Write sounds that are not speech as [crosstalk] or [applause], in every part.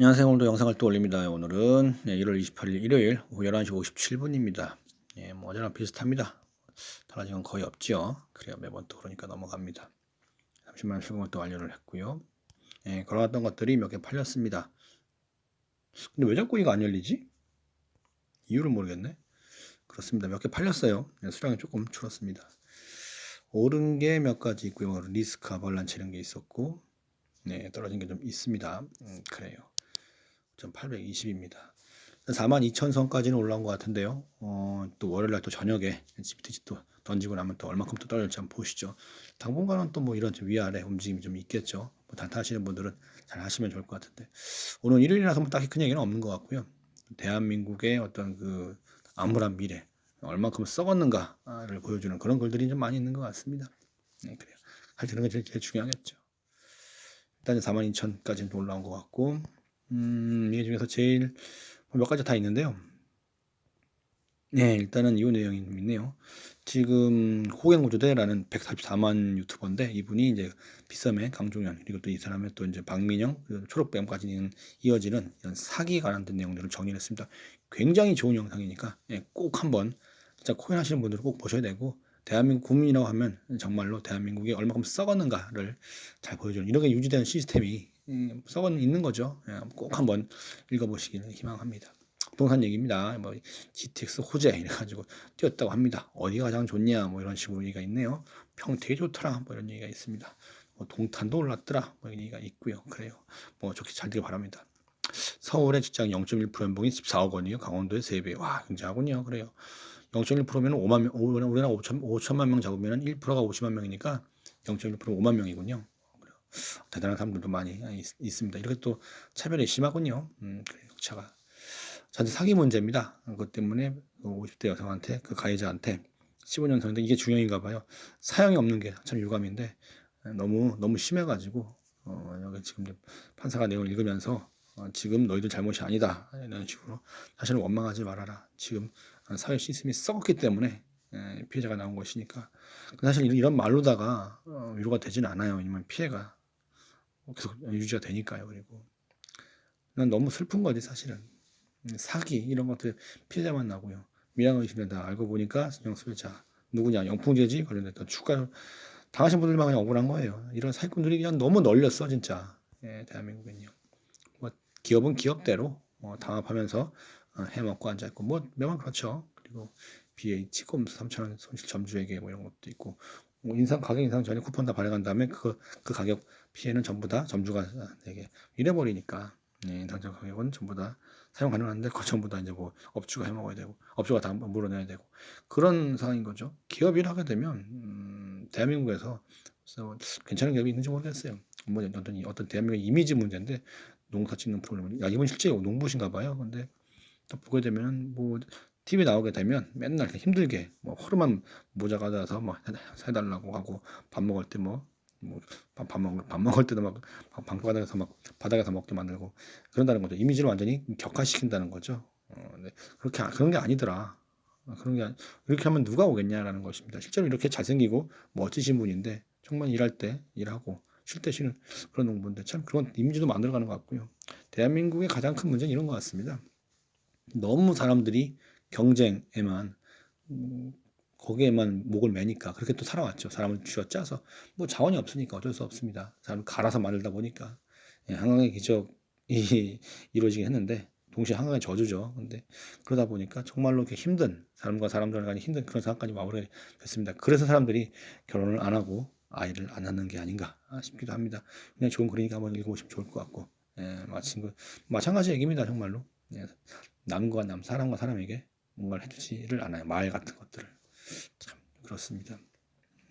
안녕하세요. 오늘도 영상을 또 올립니다. 오늘은 1월 28일 일요일 오후 11시 57분입니다. 예, 뭐 어제랑 비슷합니다. 달라진 건 거의 없죠. 그래요. 매번 또 그러니까 넘어갑니다. 30만 원 수금을 또 완료를 했고요. 예, 걸어갔던 것들이 몇 개 팔렸습니다. 근데 왜 자꾸 이거 안 열리지? 이유를 모르겠네. 그렇습니다. 몇 개 팔렸어요. 예, 수량이 조금 줄었습니다. 오른 게 몇 가지 있고요. 리스크 아발란치 이런 게 있었고, 네, 떨어진 게 좀 있습니다. 음, 그래요. 820입니다. 42,000선까지는 올라온 것 같은데요. 어, 또 월요일날 또 저녁에 GPTC 또 던지고 나면 또 얼마큼 또 떨어질지 한번 보시죠. 당분간은 또 뭐 이런 위아래 움직임이 좀 있겠죠. 뭐 단타하시는 분들은 잘 하시면 좋을 것 같은데 오늘 일요일이라서 뭐 딱히 큰 얘기는 없는 것 같고요. 대한민국의 어떤 그 암울한 미래 얼마큼 썩었는가를 보여주는 그런 글들이 좀 많이 있는 것 같습니다. 네, 그래요. 할 때는 게 제일, 제일 중요하겠죠. 일단 42,000까지는 올라온 것 같고 음, 이 중에서 제일 몇 가지 다 있는데요. 네, 일단은 이 내용이 있네요. 지금 호갱우주대라는 144만 유튜버인데 이분이 이제 비썸의 강종현 그리고 또 이 사람의 또 이제 박민영 그리고 초록뱀까지 이어지는 이런 사기 관련된 내용들을 정리했습니다. 굉장히 좋은 영상이니까 예, 꼭 한번 진짜 코인 하시는 분들은 꼭 보셔야 되고 대한민국 국민이라고 하면 정말로 대한민국이 얼마큼 썩었는가를 잘 보여주는 이렇게 유지되는 시스템이 음, 썩은 있는 거죠. 예, 꼭 한번 읽어보시기를 희망합니다. 부동산 얘기입니다. 뭐 GTX 호재 이래가지고 뛰었다고 합니다. 어디가 가장 좋냐 뭐 이런 식으로 얘기가 있네요. 평택이 좋더라 뭐 이런 얘기가 있습니다. 뭐 동탄도 올랐더라 뭐 이런 얘기가 있고요. 그래요. 뭐 좋게 잘 되길 바랍니다. 서울의 직장 0.1% 연봉이 14억 원이요. 강원도의 3배. 와 굉장하군요. 그래요. 0.1%면 5만 명, 우리나라 5천, 5천만 명 잡으면 1%가 50만 명이니까 0.1% 5만 명이군요. 대단한 사람들도 많이 있, 습니다 이렇게 또 차별이 심하군요. 음, 차가 저한테 사기 문제입니다. 그것 때문에 50대 그 여성한테 그 가해자한테 15년 전인데 이게 중형인가 봐요. 사형이 없는 게 참 유감인데 너무 너무 심해가지고 어, 여기 지금 판사가 내용을 읽으면서 어, 지금 너희들 잘못이 아니다 이런 식으로 자신을 원망하지 말아라. 지금 사회 시스템이 썩었기 때문에 에, 피해자가 나온 것이니까 사실 이런 말로다가 어, 위로가 되진 않아요. 왜냐면 피해가 계속 유지가 되니까요. 그리고 난 너무 슬픈 거지 사실은 사기 이런 것들 피해자만 나고요. 미량의심을 다 알고 보니까 영수자 누구냐 영풍제지 관련됐던 추가 당하신 분들만 그냥 억울한 거예요. 이런 사기꾼들이 그냥 너무 널렸어 진짜 예, 대한민국은요. 뭐 기업은 기업대로 뭐 당합하면서 어, 해먹고 앉아있고 뭐 매번 그렇죠. 그리고 BH 꼼수 3천원 손실 점주에게 뭐 이런 것도 있고 뭐 인상 가격 인상 전에 쿠폰 다 발행한 다음에 그, 그 가격 피해는 전부 다 점주가 내게 잃어버리니까 네, 당장 가격은 전부 다 사용 가능한데 그 전부 다 이제 뭐 업주가 해먹어야 되고 업주가 다 물어내야 되고 그런 상황인 거죠. 기업일 하게 되면 음, 대한민국에서 괜찮은 기업이 있는지 모르겠어요. 뭐 어떤 어떤 대한민국의 이미지 문제인데 농사 짓는 프로그램을 야 이분 실제 농부신가 봐요. 근데 또 보게 되면 뭐 TV 나오게 되면 맨날 힘들게 뭐 허름한 모자 가져와서 뭐 해달라고 하고 밥 먹을 때 뭐 뭐밥 밥 먹을 밥 먹을 때도 막 방바닥에서 막 바닥에서 먹게 만들고 그런다는 거죠. 이미지를 완전히 격화시킨다는 거죠. 어, 네. 그렇게 그런 게 아니더라. 어, 그런 게 이렇게 하면 누가 오겠냐라는 것입니다. 실제로 이렇게 잘생기고 멋지신 분인데 정말 일할 때 일하고 쉴 때 쉬는 그런 농부인데 참 그런 이미지도 만들어가는 것 같고요. 대한민국의 가장 큰 문제는 이런 것 같습니다. 너무 사람들이 경쟁에만 음, 거기에만 목을 매니까 그렇게 또 살아왔죠. 사람을 쥐어짜서 뭐 자원이 없으니까 어쩔 수 없습니다. 사람 갈아서 만들다 보니까 예, 한강의 기적이 [laughs] 이루어지긴 했는데 동시에 한강의 저주죠. 근데 그러다 보니까 정말로 이렇게 힘든 사람과 사람들 간에 힘든 그런 상황까지 와버리게 됐습니다. 그래서 사람들이 결혼을 안 하고 아이를 안 낳는 게 아닌가 싶기도 합니다. 그냥 좋은 그러니까 한번 읽어보시면 좋을 것 같고 예, 마침 그 마찬가지 얘기입니다. 정말로 예, 남과 남 사람과 사람에게 뭔가를 해주지를 않아요. 말 같은 것들을 참 그렇습니다.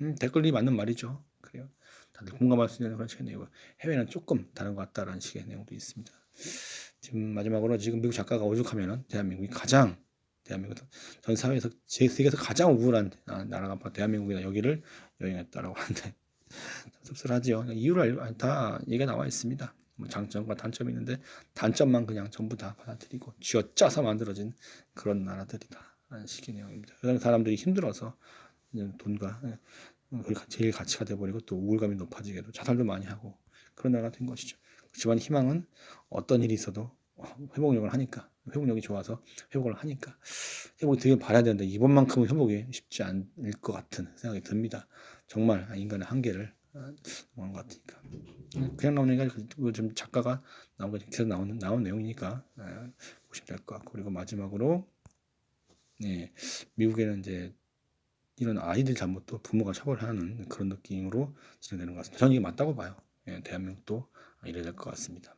음, 댓글이 맞는 말이죠. 그래요. 다들 공감할 수 있는 그런 식의 내용. 해외는 조금 다른 것 같다라는 식의 내용도 있습니다. 지금 마지막으로 지금 미국 작가가 오죽하면은 대한민국이 가장 대한민국 전 사회에서 제 세계에서 가장 우울한 나라가 대한민국이다 여기를 여행했다라고 하는데 [laughs] 씁쓸하지요. 이유를 다 얘기가 나와 있습니다. 뭐 장점과 단점이 있는데 단점만 그냥 전부 다 받아들이고 쥐어짜서 만들어진 그런 나라들이다. 라는 식의 내용입니다. 그다음에 사람들이 힘들어서 돈과 예, 제일 가치가 돼버리고 또 우울감이 높아지게도 자살도 많이 하고 그런 나라가 된 것이죠. 그렇지만 희망은 어떤 일이 있어도 회복력을 하니까 회복력이 좋아서 회복을 하니까 회복이 되게 바라야 되는데 이번만큼은 회복이 쉽지 않을 것 같은 생각이 듭니다. 정말 인간의 한계를 보는 것 같으니까 그냥 나오는 게 아니고 좀 작가가 나온 거 기사 나오는 나온 내용이니까 예, 보시면 될 것 같고 그리고 마지막으로 네, 미국에는 이제 이런 아이들 잘못도 부모가 처벌하는 그런 느낌으로 진행되는 것 같습니다. 저는 이게 맞다고 봐요. 예, 대한민국도 이래야 될 것 같습니다.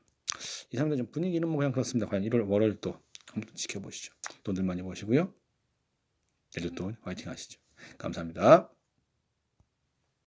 이상도 좀 분위기는 뭐 그냥 그렇습니다. 과연 1월 월요일 또 한번 지켜보시죠. 돈들 많이 버시고요. 내일 또 화이팅 하시죠. 감사합니다.